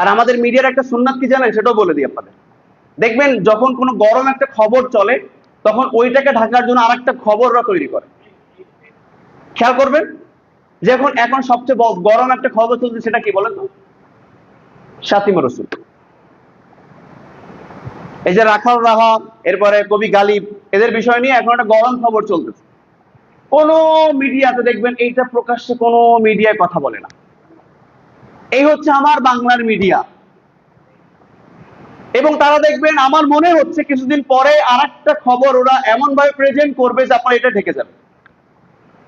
আর আমাদের মিডিয়ার একটা সুন্নাত কি জানেন? সেটাও বলে দিই আপনাদের। দেখবেন, যখন কোনো গরম একটা খবর চলে, তখন ওইটাকে ঢাকার জন্য আরেকটা খবর ওরা তৈরি করে। খেয়াল করবেন? যে এখন এখন সবচেয়ে গরম একটা খবর চলছে, সেটা কি বলেন তো? সাতিমা রসুল। এই যে রাখাল রাহা এরপরে কবি গালিব, এদের বিষয় নিয়ে এখন একটা গরম খবর চলতেছে। কোন মিডিয়াতে দেখবেন, এইটা প্রকাশ্যে কোনো মিডিয়ায় কথা বলে না। এই হচ্ছে আমার বাংলার মিডিয়া। এবং তারা দেখবেন, আমার মনে হচ্ছে কিছুদিন পরে আর একটা খবর ওরা এমন ভাবে প্রেজেন্ট করবে যে আপনার এটা ঢেকে যাবে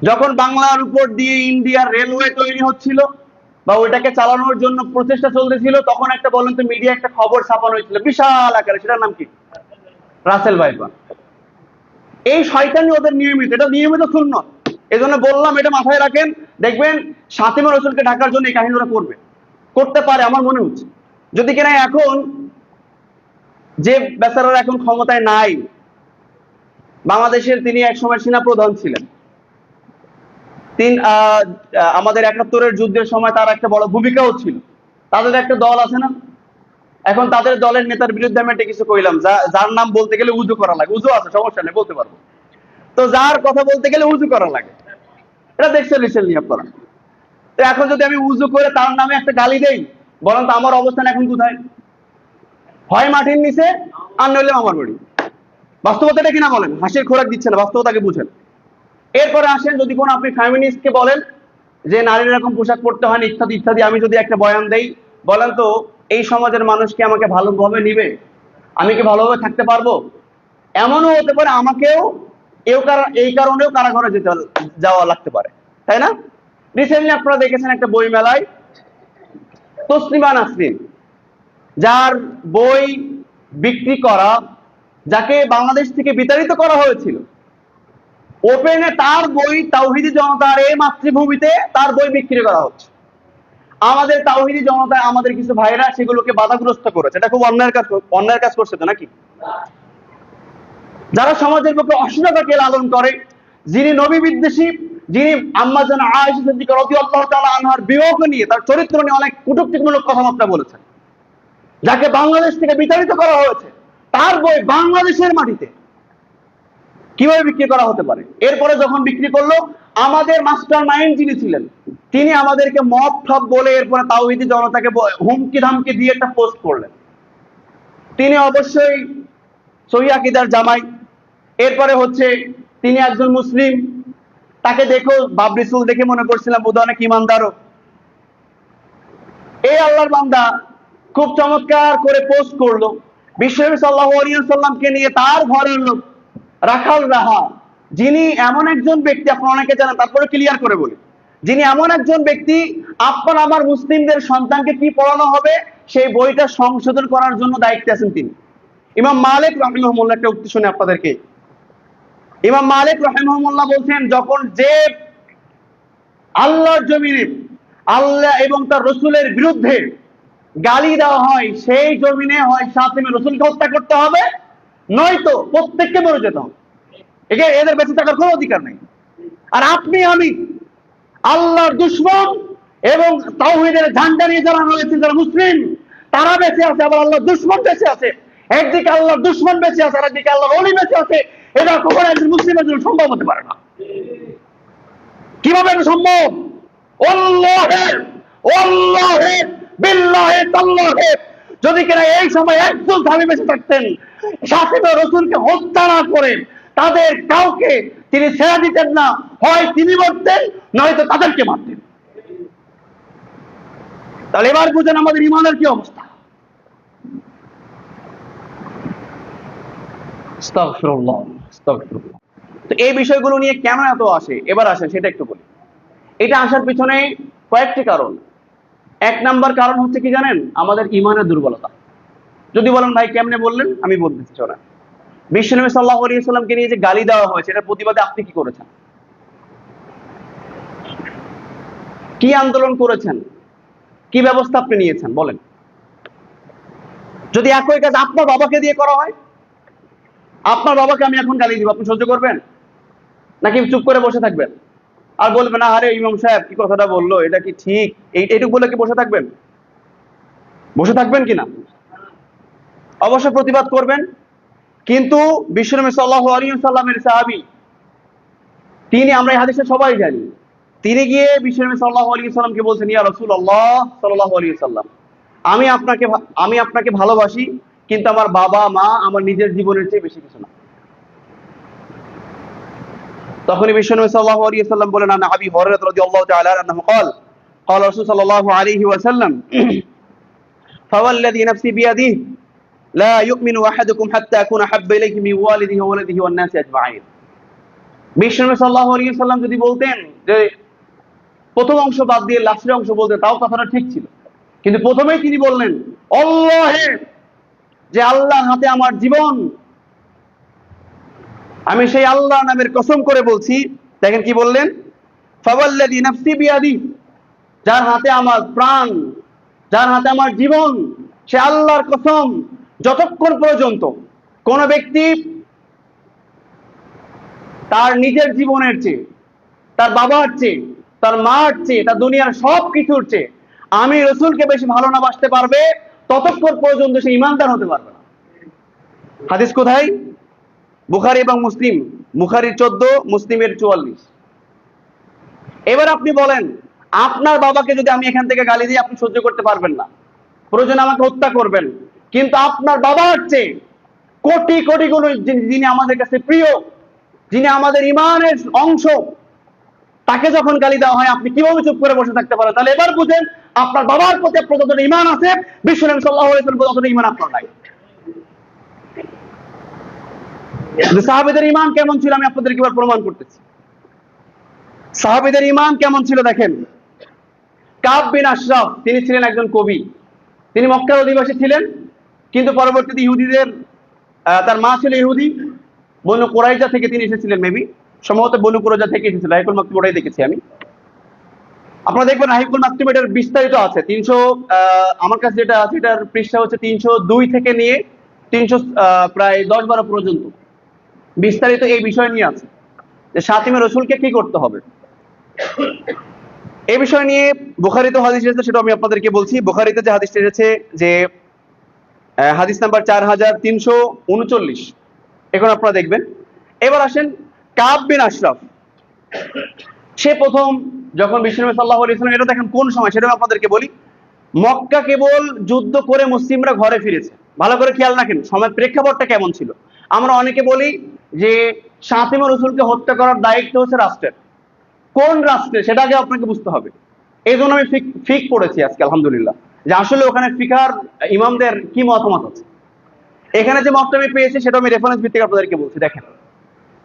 যখন বাংলার উপর দিয়ে ইন্ডিয়ার রেলওয়ে তৈরি হচ্ছিল বা ওইটাকে চালানোর জন্য প্রচেষ্টা চলতেছিল, তখন একটা বলেন তো মিডিয়া একটা খবর ছাপানো হয়েছিল, বিশাল আকারে। সেটার নাম কি? রাসেল ভাইপান এই শয়তানি ওদের নিয়মিত, এটা নিয়মিত শূন্য এই জন্য বললাম, এটা মাথায় রাখেন। দেখবেন সাতিমা রসুলকে ঢাকার জন্য এই কাহিনী ওরা করবে করতে পারে আমার মনে হচ্ছে। যদি কিনা এখন যে বেচারারা এখন ক্ষমতায় নাই, বাংলাদেশের তিনি একসময় সেনা প্রধান ছিলেন। তিন আমাদের একাত্তরের যুদ্ধের সময় তার একটা বড় ভূমিকাও ছিল। তাদের একটা দল আছে না? এখন তাদের দলের নেতার বিরুদ্ধে আমি একটা কিছু কইলাম। যার নাম বলতে গেলে উজু করা লাগে। উজু আছে, সমস্যা নেই, বলতে পারব। তো যার কথা বলতে গেলে উজু করা লাগে। এটা দেখছেন রিসেন্টলি আপনারা। তো এখন যদি আমি উজু করে তার নামে একটা গালি দেই বলেন তো আমার অবস্থান এখন কোথায়? হয় মাটির নিচে, আর নইলে আমার বাড়ি। বাস্তবতাটা কিনা বলেন? হাসির খোরাক দিচ্ছে না, বাস্তবতাকে বুঝেন। এরপরে আসেন, যদি কোনো আপনি ফ্যামিনিস্টকে বলেন যে নারীর এরকম পোশাক পরতে হয় ইত্যাদি ইত্যাদি, আমি যদি একটা বয়ান দেই, বলেন তো, এই সমাজের মানুষ কি আমাকে ভালোভাবে নিবে? আমি কি ভালোভাবে থাকতে পারব? এমনও হতে পারে আমাকেও এই কারণেও কারাগারে যেতে, যাওয়া লাগতে পারে। তাই না? রিসেন্টলি আপনারা দেখেছেন একটা বই মেলায় তসলিমা নাসরিন, যার বই বিক্রি করা, যাকে বাংলাদেশ থেকে বিতাড়িত করা হয়েছিল। ওপেনে তার বই তাওহিদি জনতার এই মাতৃভূমিতে তার বই বিক্রি করা হচ্ছে। আমাদের তাওহিদি জনতায় আমাদের কিছু ভাইরা সেগুলোকে বাধাগ্রস্ত করেছে। এটা খুব অন্যায়ের কাজ অন্যায়ের কাজ করছে তো নাকি? যারা সমাজের পক্ষে অশ্লীলতাকে লালন করে, যিনি নবী বিদ্বেষী যিনি আম্মাজান আয়েশা সিদ্দিকা রাদিয়াল্লাহু তাআলা আনহার বিয়োগ নিয়ে, তার চরিত্র নিয়ে অনেক কটূক্তিমূলক কথাবার্তা বলেছেন। যাকে বাংলাদেশ থেকে বিতাড়িত করা হয়েছে, তার বই বাংলাদেশের মাটিতে। কীভাবে বিক্রি করা হতে পারে? এরপরে যখন বিক্রি করল, আমাদের মাস্টার মাইন্ড যিনি ছিলেন, তিনি আমাদেরকে মব ঠপ বলে এরপরে তাওহিদি জনতাকে হুমকি ধামকি দিয়ে একটা পোস্ট করলেন। তিনি অবশ্যই সহিয়াকিদার জামাই। এরপরে হচ্ছে তিনি একজন মুসলিম। তাকে দেখো বাবরিসুল দেখে মনে করছিলাম বোধ অনেক ইমানদারও। এই আল্লাহর বান্দা খুব চমৎকার করে পোস্ট করল। বিশ্বনবী সাল্লাহ সাল্লামকে নিয়ে তার ঘরের লোক, রাখাল রাহা, যিনি এমন একজন ব্যক্তি, আপনারা অনেকে জানেন, তারপরে ক্লিয়ার করে বলি। যিনি এমন একজন ব্যক্তি, আপনার আমার মুসলিমদের সন্তানকে কি পড়ানো হবে? সেই বইটা সংশোধন করার জন্য দায়িত্বে আছেন তিনি। ইমাম মালিক রহিমহমুল্লাহ একটা উক্তি শুনে আপনাদেরকে। ইমাম মালিক রহিমহমুল্লাহ বলছেন, যখন যে আল্লাহর জমিনে, আল্লাহ এবং তার রসুলের বিরুদ্ধে গালি দেওয়া হয়, সেই জমিনে হয় সাথে রসুলকে হত্যা করতে হবে, নয়তো প্রত্যেককে মরে যেতে হবে। এদের বেঁচে থাকার কোনো অধিকার নেই। আর আপনি, আমি, আল্লাহর দুশ্মন এবং তাওহীদের ঝান্ডা নিয়ে যারা রয়েছে, যারা মুসলিম, তারা বেঁচে আছে, আবার আল্লাহর দুশ্মন বেঁচে আছে। একদিকে আল্লাহর দুশ্মন বেঁচে আছে আর একদিকে আল্লাহর অলি বেঁচে আছে। এটা কখনো একজন মুসলিমের জন্য সম্ভব হতে পারে না। কীভাবে এটা সম্ভব? যদি কিনা এই সময় একজন স্বামী বেঁচে থাকতেন শাসিমা রসুলকে হত্যা না করে তাদের কাউকে তিনি ছেড়ে দিতেন না, হয় তিনি মরতেন, নয়তো তাদেরকে মারতেন। তাহলে এবার বুঝেন আমাদের ইমানের কি অবস্থা। আস্তাগফিরুল্লাহ। তো এই বিষয়গুলো নিয়ে কেন এত আসে? এবার আসেন সেটা একটু বলি। এটা আসার পিছনে কয়েকটি কারণ। এক নাম্বার কারণ হচ্ছে কি জানেন? আমাদের ইমানের দুর্বলতা। যদি বলেন, ভাই, কেমনে বললেন? আমি বলতেছি শোনেন বিশ্বনবী সাল্লাহ আলী সাল্লামকে নিয়ে যে গালি দেওয়া হয়েছে এটার প্রতিবাদে আপনি কি করেছেন? কি আন্দোলন করেছেন? কি ব্যবস্থা আপনি নিয়েছেন? বলেন। যদি একই কাজ আপনার বাবাকে দিয়ে করা হয় আপনার বাবাকে আমি এখন গালি দিব, আপনি সহ্য করবেন? নাকি চুপ করে বসে থাকবেন? আর বলবেন আরে ইমাম সাহেব, কি কথাটা বলল? এটা কি ঠিক? এই, এইটুকু বলে কি বসে থাকবেন? বসে থাকবেন কিনা? অবশ্য প্রতিবাদ করবেন, কিন্তু বিশ্বনবী সাল্লাহ আলী সাল্লামের সাহাবি, তিনি, আমরা এই হাদিসে সবাই জানি, তিনি গিয়ে বিশ্বনবী সাল্লাহ আলী সাল্লামকে বলছেন, ইয়া রসুল আল্লাহ সাল্লাহ আলী সাল্লাম আমি আপনাকে আমি আপনাকে ভালোবাসি কিন্তু আমার বাবা মা আমার নিজের জীবনের চেয়ে বেশি কিছু না তখনই বিশ্বনবী সাল্লাল্লাহু আলাইহি ওয়াসাল্লাম বলেন আন আবি হুরায়রা রাদিয়াল্লাহু তাআলা আনহু قال قال رسول صلى الله عليه وسلم فوالذي نفسي بيده لا يؤمن احدكم حتى اكون احب اليه من والده وولده والناس اجمعين বিশ্বনবী সাল্লাল্লাহু আলাইহি ওয়াসাল্লাম যদি বলতেন যে প্রথম অংশ বাদ দিয়ে লাস্টের অংশ বলতে তাও কথাটা ঠিক ছিল কিন্তু প্রথমেই তিনি বললেন আল্লাহে যে আল্লাহর হাতে আমার জীবন। আমি সেই আল্লাহ নামের কসম করে বলছি, দেখেন কি বললেন? যার হাতে আমার প্রাণ, যার হাতে আমার জীবন, সে আল্লাহর কসম যতক্ষণ পর্যন্ত কোন ব্যক্তি তার নিজের জীবনের চেয়ে, তার বাবার চেয়ে, তার মার চেয়ে, তার দুনিয়ার সব কিছুর চেয়ে, আমি রসুলকে বেশি ভালো না বাসতে পারবে ততক্ষণ পর্যন্ত সে ইমানদার হতে পারবে না। হাদিস কোথায়? বুখারি এবং মুসলিম। বুখারির চোদ্দ, মুসলিমের চুয়াল্লিশ। এবার আপনি বলেন, আপনার বাবাকে যদি আমি এখান থেকে গালি দিই, আপনি সহ্য করতে পারবেন না। প্রয়োজন আমাকে হত্যা করবেন। কিন্তু আপনার বাবার চেয়ে কোটি কোটি যিনি যিনি আমাদের কাছে প্রিয়, যিনি আমাদের ইমানের অংশ। তাকে যখন গালি দেওয়া হয়, আপনি কীভাবে চুপ করে বসে থাকতে পারেন? তাহলে এবার বুঝেন আপনার বাবার প্রতি আপনার ইমান আছে বিশ্বনবী ওয়াসাল্লাম ততটা ইমান আপনার নাই। সাহাবেদের ইমান কেমন ছিল আমি আপনাদেরকে এবার প্রমাণ করতেছি। সাহাবেদের ইমান কেমন ছিল দেখেন? কাব বিন আশরাফ, তিনি ছিলেন একজন কবি। তিনি মক্কার অধিবাসী ছিলেন, কিন্তু পরবর্তীতে ইহুদিদের তার মা ছিল ইহুদি। বনু কোরাইজা থেকে তিনি এসেছিলেন মেবি সম্ভবত বনু কোরাইজা থেকে এসেছিল রাহিকুল মাকতুম ওটাই দেখেছি আমি। আপনারা দেখবেন রাহিকুল মাকতুম এটার বিস্তারিত আছে। তিনশো আমার কাছে যেটা আছে, এটার পৃষ্ঠা হচ্ছে তিনশো দুই থেকে নিয়ে তিনশো প্রায় দশ বারো পর্যন্ত। বিস্তারিত এই বিষয় নিয়ে আছে। যে সাতিমে রসুলকে কি করতে হবে? এই বিষয় নিয়ে বুখারিতে হাদিস এসেছে সেটা আমি আপনাদেরকে বলছি। বুখারিতে যে হাদিসটা এসেছে যে হাদিস নাম্বার চার হাজার তিনশো উনচল্লিশ। এখন আপনারা দেখবেন। এবার আসেন কাব বিন আশরাফ। সে প্রথম যখন বিশ্বনবী সাল্লাহ আলাইহি সাল্লাম এটা দেখেন কোন সময়, সেটা আপনাদেরকে বলি। মক্কা কেবল যুদ্ধ করে মুসলিমরা ঘরে ফিরেছে। ভালো করে খেয়াল রাখেন, সময় প্রেক্ষাপটটা কেমন ছিল। আমরা অনেকে বলি যে শাতিমা রসুলকে হত্যা করার দায়িত্ব হচ্ছে রাষ্ট্রের। কোন রাষ্ট্রে সেটা আগে আপনাকে বুঝতে হবে। এই জন্য আমি ফিক ফিক পড়েছি আজকে, আলহামদুলিল্লাহ। যে আসলে ওখানে ফিকার ইমামদের কি মতামত আছে? এখানে যে মতটা আমি পেয়েছি, সেটা আমি রেফারেন্স ভিত্তিক আপনাদেরকে বলছি, দেখেন।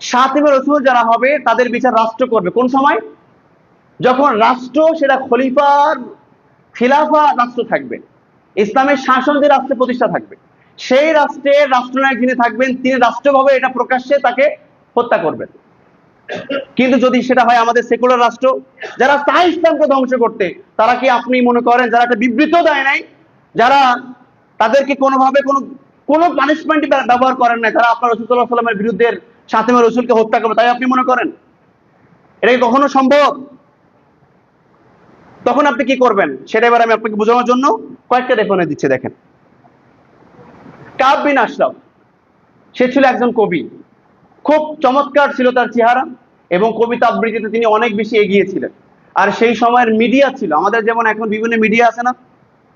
সাতিমা রসুল যারা হবে, তাদের বিচার রাষ্ট্র করবে। কোন সময়? যখন রাষ্ট্র সেটা খলিফার খিলাফা রাষ্ট্র থাকবে। ইসলামের শাসন যে রাষ্ট্রে প্রতিষ্ঠা থাকবে, সেই রাষ্ট্রের রাষ্ট্রনায়ক যিনি থাকবেন, তিনি রাষ্ট্রভাবে এটা প্রকাশ্যে তাকে হত্যা করবেন। কিন্তু যদি সেটা হয় আমাদের সেকুলার রাষ্ট্র, যারা চায় ইসলামকে ধ্বংস করতে, তারা কি আপনি মনে করেন যারা একটা বিবৃত দেয় নাই, যারা তাদেরকে কোনোভাবে কোনো কোনো পানিশমেন্ট ব্যবহার করেন না তারা আপনার রসুল্লাহ সাল্লামের বিরুদ্ধে সাথে রসুলকে হত্যা করবে, তাই আপনি মনে করেন? এটা কি কখনো সম্ভব? তখন আপনি কি করবেন? সেটা এবার আমি আপনাকে বোঝানোর জন্য কয়েকটা রেফারেন্স দিচ্ছি, দেখেন। কাব আশরাফ, সে ছিল একজন কবি। খুব চমৎকার ছিল তার চেহারা এবং কবিতা আবৃত্তিতে তিনি অনেক বেশি এগিয়ে ছিলেন। আর সেই সময়ের মিডিয়া ছিল। আমাদের যেমন এখন বিভিন্ন মিডিয়া আছে না?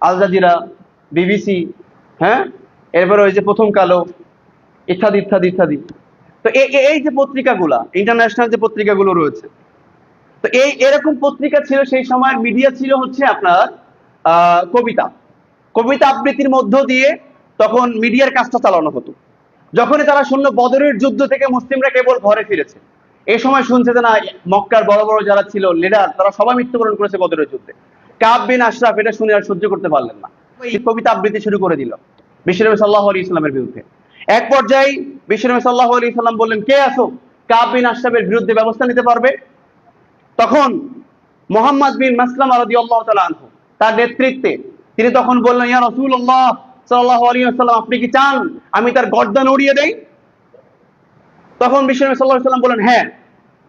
আল জাজিরা, বিবিসি হ্যাঁ? এরপরে ওই যে প্রথম কালো, ইত্যাদি ইত্যাদি ইত্যাদি। তো এই যে পত্রিকাগুলা ইন্টারন্যাশনাল যে পত্রিকাগুলো রয়েছে তো এই এরকম পত্রিকা ছিল সেই সময় মিডিয়া ছিল হচ্ছে আপনার আহ, কবিতা। কবিতা আবৃত্তির মধ্য দিয়ে তখন মিডিয়ার কাজটা চালানো হতো। যখনই তারা শুনলো বদরের যুদ্ধ থেকে মুসলিমরা কেবল ঘরে ফিরেছে। এই সময় শুনছে যে না মক্কার বড় বড় যারা ছিল লিডার তারা সবাই মৃত্যুবরণ করেছে বদরের যুদ্ধে। কাব বিন আশরাফ এটা শুনে আর সহ্য করতে পারলেন না। কবিতা আবৃত্তি শুরু করে দিল। বিশ্বনবী সাল্লাহ আলী ইসলামের বিরুদ্ধে। এক পর্যায়ে বিশ্বনবী সাল্লাহ আলী ইসলাম বললেন, কে আসো? কাব বিন আশরাফের বিরুদ্ধে ব্যবস্থা নিতে পারবে? তখন মোহাম্মদ বিন মাসলাম আলাদি আল্লাহ আনহু, তার নেতৃত্বে তিনি তখন বললেন, ইয়া রসুল্লাহ সাল্লাহ আলী সাল্লাম আপনি কি চান আমি তার গর্দান উড়িয়ে দেই? তখন বিশ্বনবী সাল্লাহ সাল্লাম বলেন হ্যাঁ।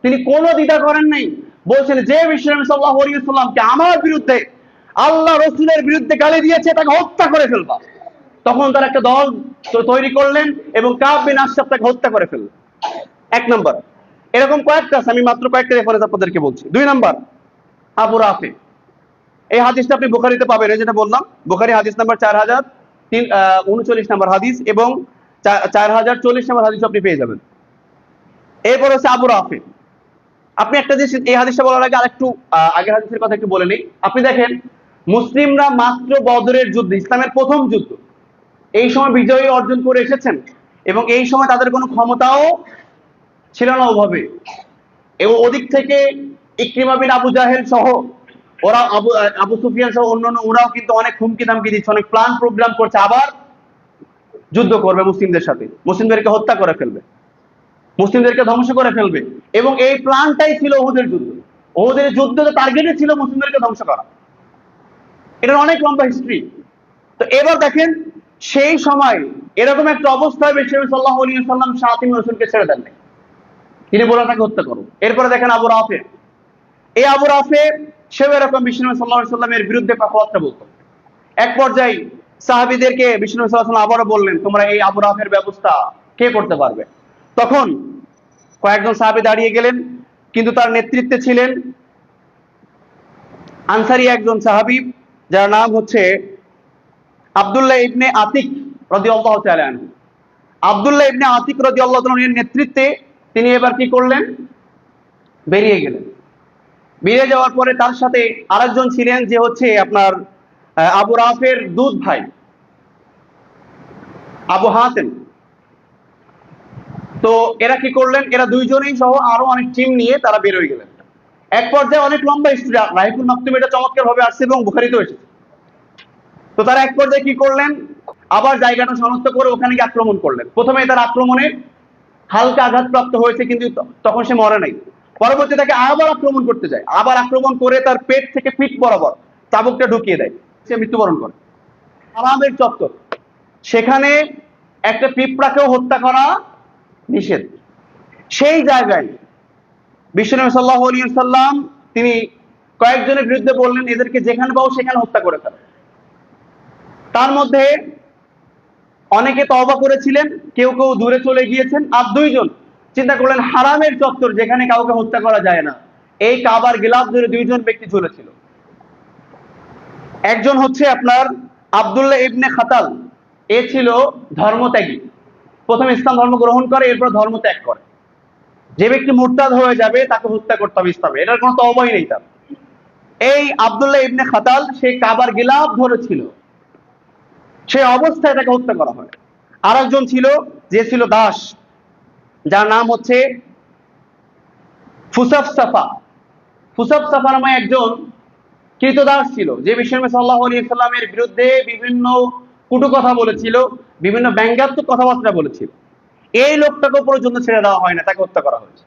তিনি কোনো দ্বিধা করেন নাই। বলছেন, যে বিশ্বনবী সাল্লাহ আলী সাল্লামকে আমার বিরুদ্ধে আল্লাহ রসুলের বিরুদ্ধে গালি দিয়েছে, তাকে হত্যা করে ফেলবা। তখন তারা একটা দল তৈরি করলেন এবং কাব বিন তাকে হত্যা করে ফেললেন এক নম্বর। এরকম কয়েকটা আছে, আমি মাত্র কয়েকটা রেফারেন্স আপনাদেরকে বলছি। দুই নম্বর আবু রাফি। এই হাদিসটা আপনি বুখারিতে পাবেন যেটা বললাম বুখারি হাদিস নাম্বার চার হাজার তিন উনচল্লিশ নাম্বার হাদিস এবং চার হাজার চল্লিশ নাম্বার হাদিস আপনি পেয়ে যাবেন। এরপর হচ্ছে আবু রাফি। আপনি একটা জিনিস এই হাদিসটা বলার আগে আরেকটু আগের হাদিসের কথা একটু বলে নিই। আপনি দেখেন মুসলিমরা মাত্র বদরের যুদ্ধ ইসলামের প্রথম যুদ্ধ। এই সময় বিজয়ী অর্জন করে এসেছেন এবং এই সময় তাদের কোনো ক্ষমতাও ছিল না ওভাবে। এবং ওদিক থেকে ইকরিমা বিন আবু জাহেল সহ ওরা আবু আবু সুফিয়ান সহ অন্যান্য ওরাও কিন্তু অনেক হুমকি দামকি দিচ্ছে, অনেক প্ল্যান প্রোগ্রাম করছে, আবার যুদ্ধ করবে মুসলিমদের সাথে। মুসলিমদেরকে হত্যা করে ফেলবে। মুসলিমদেরকে ধ্বংস করে ফেলবে। এবং এই প্ল্যানটাই ছিল ওদের যুদ্ধ। ওদের যুদ্ধ টার্গেটে ছিল মুসলিমদেরকে ধ্বংস করা। এটার অনেক লম্বা হিস্ট্রি তো এবার দেখেন সেই সময় এরকম একটা অবস্থায় বেশি সাল্লাহ আলী সাল্লাম শাহিম রসুলকে ছেড়ে দেন তিনি বলে তাকে হত্যা করো। এরপরে দেখেন আবু রাফে। এই আবু রাফে, সেও এরকম বিষ্ণু সাল্লাহ সাল্লামের বিরুদ্ধে কথাবার্তা বলতো। এক পর্যায়ে সাহাবিদেরকে বিষ্ণু সাল্লাহ আবারও বললেন, তোমরা এই আবু রাফের ব্যবস্থা কে করতে পারবে? তখন কয়েকজন সাহাবি দাঁড়িয়ে গেলেন, কিন্তু তার নেতৃত্বে ছিলেন আনসারি একজন সাহাবি, যার নাম হচ্ছে আব্দুল্লাহ ইবনে আতিক রদি আল্লাহ আব্দুল্লাহ ইবনে আতিক রদি আল্লাহ নেতৃত্বে তিনি এবার কি করলেন? বেরিয়ে গেলেন। বেরিয়ে যাওয়ার পরে তার সাথে আরেকজন ছিলেন যে হচ্ছে আপনার আবু রাফের দুধ ভাই, আবু হাসেন তো এরা কি করলেন? এরা দুইজনেই সহ আরও অনেক টিম নিয়ে তারা বের হয়ে গেলেন। এক পর্যায়ে অনেক লম্বা হিস্ট্রি রাহিকুল মাকতুম এটা চমৎকার ভাবে আসছে এবং বুখারিতেও এসেছে। তো তারা এক পর্যায়ে কি করলেন? আবার জায়গাটা শনাক্ত করে ওখানে গিয়ে আক্রমণ করলেন। প্রথমে তার আক্রমণে হালকা আঘাতপ্রাপ্ত হয়েছে কিন্তু তখন সে মরে নাই। পরবর্তী তাকে আবার আক্রমণ করতে যায়। আবার আক্রমণ করে তার পেট থেকে পিঠ বরাবর চাবুকটা ঢুকিয়ে দেয়। সে মৃত্যুবরণ করে। আরামের চত্বর। সেখানে একটা পিঁপড়াকেও হত্যা করা নিষেধ। সেই জায়গায় বিশ্বনবী সাল্লাহ আলী সাল্লাম তিনি কয়েকজনের বিরুদ্ধে বললেন, এদেরকে যেখানে পাও সেখানে হত্যা করে ফেলো। তার মধ্যে অনেকে তওবা করেছিলেন, কেউ কেউ দূরে চলে গিয়েছেন, আর দুইজন চিন্তা করলেন হারামের চত্বর যেখানে কাউকে হত্যা করা যায় না। এই কাবার গিলাফ ধরে দুইজন ব্যক্তি চলেছিল। একজন হচ্ছে আপনার আব্দুল্লাহ ইবনে খাতাল। এ ছিল ধর্মত্যাগী। প্রথম ইসলাম ধর্ম গ্রহণ করে, এরপর ধর্ম ত্যাগ করে। যে ব্যক্তি মুরতাদ হয়ে যাবে, তাকে হত্যা করতে হবে ইসলামে। এটার কোনো তবাই নেই তার। এই আব্দুল্লাহ ইবনে খাতাল, সে কাবার গিলাফ ধরেছিল। সে অবস্থায় তাকে হত্যা করা হয়। আর একজন ছিল, যে ছিল দাস, যার নাম হচ্ছে ফুসাফ সাফা। ফুসাফ সাফা নামে একজন কৃতদাস ছিল, যে বিশ্বনবী সাল্লাহ আলী সাল্লামের বিরুদ্ধে বিভিন্ন কুটু কথা বলেছিল, বিভিন্ন ব্যঙ্গাত্মক কথাবার্তা বলেছিল। এই লোকটাকে পর্যন্ত ছেড়ে দেওয়া হয় না, তাকে হত্যা করা হয়েছে।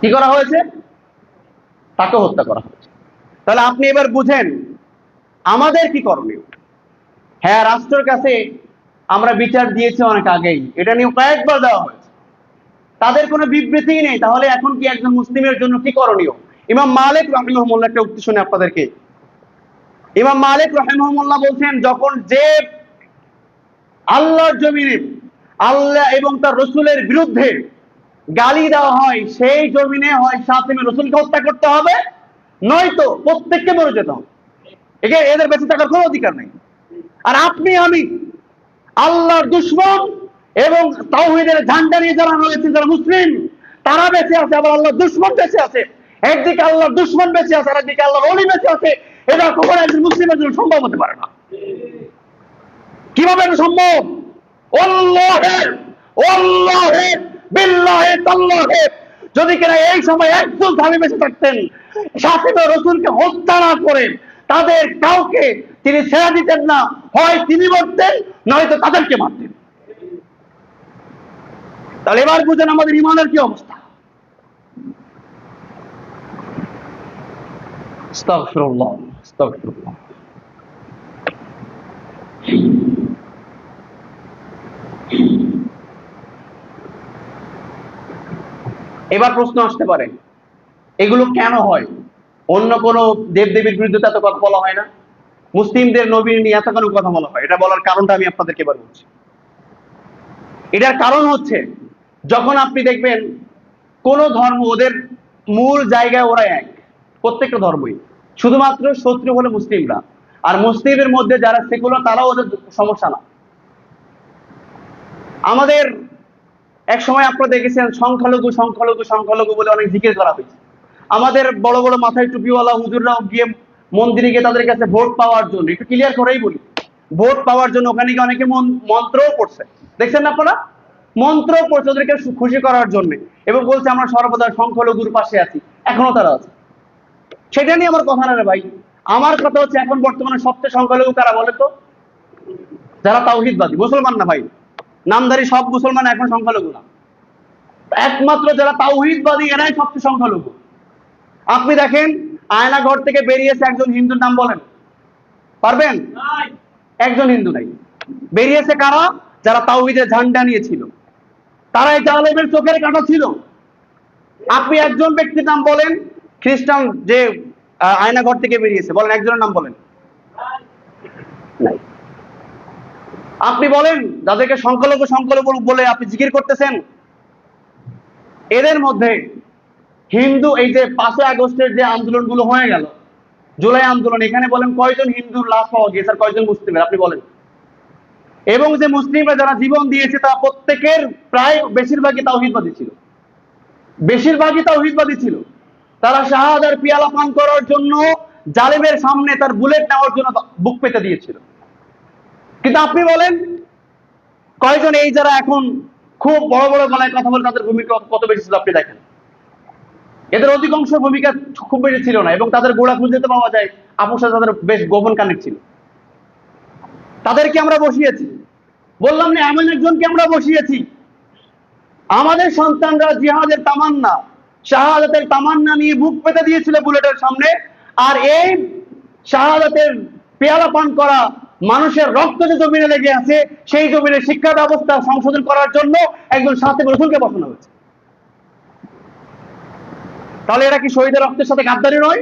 কি করা হয়েছে? তাকে হত্যা করা হয়েছে। তাহলে আপনি এবার বুঝেন, আমাদের কি করণীয়? হ্যাঁ রাষ্ট্রের কাছে আমরা বিচার দিয়েছি অনেক আগেই। এটা নিয়ে কয়েকবার দেওয়া হয়েছে। তাদের কোনো বিবৃতি নেই। তাহলে এখন কি একজন মুসলিমের জন্য কি করণীয়? ইমাম মালিক রহিমহমুল্লাহ একটা উক্তি শুনে আপনাদেরকে। ইমাম মালিক রহিমহমুল্লাহ বলছেন, যখন যে আল্লাহর জমিনে আল্লাহ এবং তার রসুলের বিরুদ্ধে গালি দেওয়া হয়, সেই জমিনে হয় সাথে রসুলকে হত্যা করতে হবে, নয়তো প্রত্যেককে মরে যেতে হবে। এদের বেঁচে থাকার কোনো অধিকার নেই। আর আপনি, আমি, আল্লাহর দুশ্মন এবং তাওহিদের ঝান্ডা নিয়ে যারা রয়েছে যারা মুসলিম, তারা বেঁচে আছে, আবার আল্লাহর দুশ্মন বেঁচে আছে। একদিকে আল্লাহর দুশ্মন বেঁচে আছে, আর একদিকে আল্লাহর অলি বেঁচে আছে। এটা কখনো একজন মুসলিমের জন্য সম্ভব হতে পারে না। কীভাবে এটা সম্ভব? যদি কিনা এই সময় একজন স্বামী বেঁচে থাকতেন সাথে রসুলকে হত্যা না করে তাদের কাউকে তিনি ছেড়ে দিতেন না। হয় তিনি মরতেন, নয়তো তাদেরকে মারতেন। তাহলে এবার বুঝেন আমাদের ইমানের কি অবস্থা। এবার প্রশ্ন আসতে পারে, এগুলো কেন হয়? অন্য কোনো দেবদেবীর বিরুদ্ধে এত কথা বলা হয় না। মুসলিমদের নবীর নিয়ে এত কোনো কথা বলা হয়। এটা বলার কারণটা আমি আপনাদেরকে এবার বলছি। এটার কারণ হচ্ছে, যখন আপনি দেখবেন কোন ধর্ম ওদের মূল জায়গায় ওরা এক, প্রত্যেকটা ধর্মই। শুধুমাত্র শত্রু হলো মুসলিমরা। আর মুসলিমের মধ্যে যারা সেকুলার, তারাও ওদের সমস্যা না। আমাদের এক সময় আপনারা দেখেছেন, সংখ্যালঘু সংখ্যালঘু সংখ্যালঘু বলে অনেক জিকির করা হয়েছে। আমাদের বড় বড় মাথায় টুপিওয়ালা হুজুররাও গিয়ে মন্দিরে গিয়ে তাদের কাছে ভোট পাওয়ার জন্য, একটু ক্লিয়ার করেই বলি, ভোট পাওয়ার জন্য ওখানে গিয়ে অনেকে মন- মন্ত্রও পড়ছে। দেখছেন না আপনারা? মন্ত্র পড়ছে ওদেরকে খুশি করার জন্য। এবং বলছে, আমরা সর্বদা সংখ্যালঘুর পাশে আছি, এখনও তারা আছে। সেটা নিয়ে আমার কথা না রে ভাই। আমার কথা হচ্ছে, এখন বর্তমানে সবচেয়ে সংখ্যালঘু কারা বলে তো? যারা তাওহিদবাদী, মুসলমান না ভাই। নামধারী সব মুসলমান এখন সংখ্যালঘু না। একমাত্র যারা তাওহিদবাদী, এরাই সবচেয়ে সংখ্যালঘু। আপনি দেখেন আয়নাঘর থেকে বেরিয়েছে একজন হিন্দুর নাম বলেন। পারবেন? একজন হিন্দু নাই। বেরিয়েছে কারা? যারা তাওহিদের ঝান্ডা নিয়েছিল। তারা এই জালেমের চোখের কাটা ছিল। আপনি একজন ব্যক্তির নাম বলেন খ্রিস্টান যে আহ, আয়নাঘর থেকে বেরিয়েছে। বলেন একজনের নাম বলেন। আপনি বলেন যাদেরকে সংখ্যালঘু সংখ্যালঘু বলে আপনি জিকির করতেছেন এদের মধ্যে হিন্দু, এই যে পাঁচই আগস্টের যে আন্দোলনগুলো হয়ে গেল, জুলাই আন্দোলন, এখানে বলেন কয়জন হিন্দুর লাশ পাওয়া গিয়েছে আর কয়জন মুসলিমের, আপনি বলেন। এবং যে মুসলিমরা যারা জীবন দিয়েছে, তারা প্রত্যেকের প্রায় বেশিরভাগই তাওহিদবাদী ছিল। বেশিরভাগই তাওহিদবাদী ছিল। তারা শাহাদার পিয়ালা পান করার জন্য জালেমের সামনে তার বুলেট নেওয়ার জন্য বুক পেতে দিয়েছিল। কিন্তু আপনি বলেন, কয়জন এই যারা এখন খুব বড় বড় গলায় কথা বলে তাদের ভূমিকা কত বেশি ছিল আপনি দেখেন? এদের অধিকাংশ ভূমিকা খুব বেশি ছিল না এবং তাদের গোড়া খুঁজে যেতে পাওয়া যায়, আপুর সাথে তাদের বেশ গোপন কানেক্ট ছিল। তাদেরকে আমরা বসিয়েছি। বললাম না, এমন একজনকে আমরা বসিয়েছি। আমাদের সন্তানরা জিহাদের তামান্না, শাহাদাতের তামান্না নিয়ে বুক পেতে দিয়েছিল বুলেটের সামনে, আর এই শাহাদাতের পেয়ালা পান করা মানুষের রক্ত যে জমিনে লেগে আছে, সেই জমিনে শিক্ষা ব্যবস্থা সংশোধন করার জন্য একজন সাথে রসুলকে বসানো হয়েছে। তাহলে এরা কি শহীদের রক্তের সাথে গাদ্দারি নয়?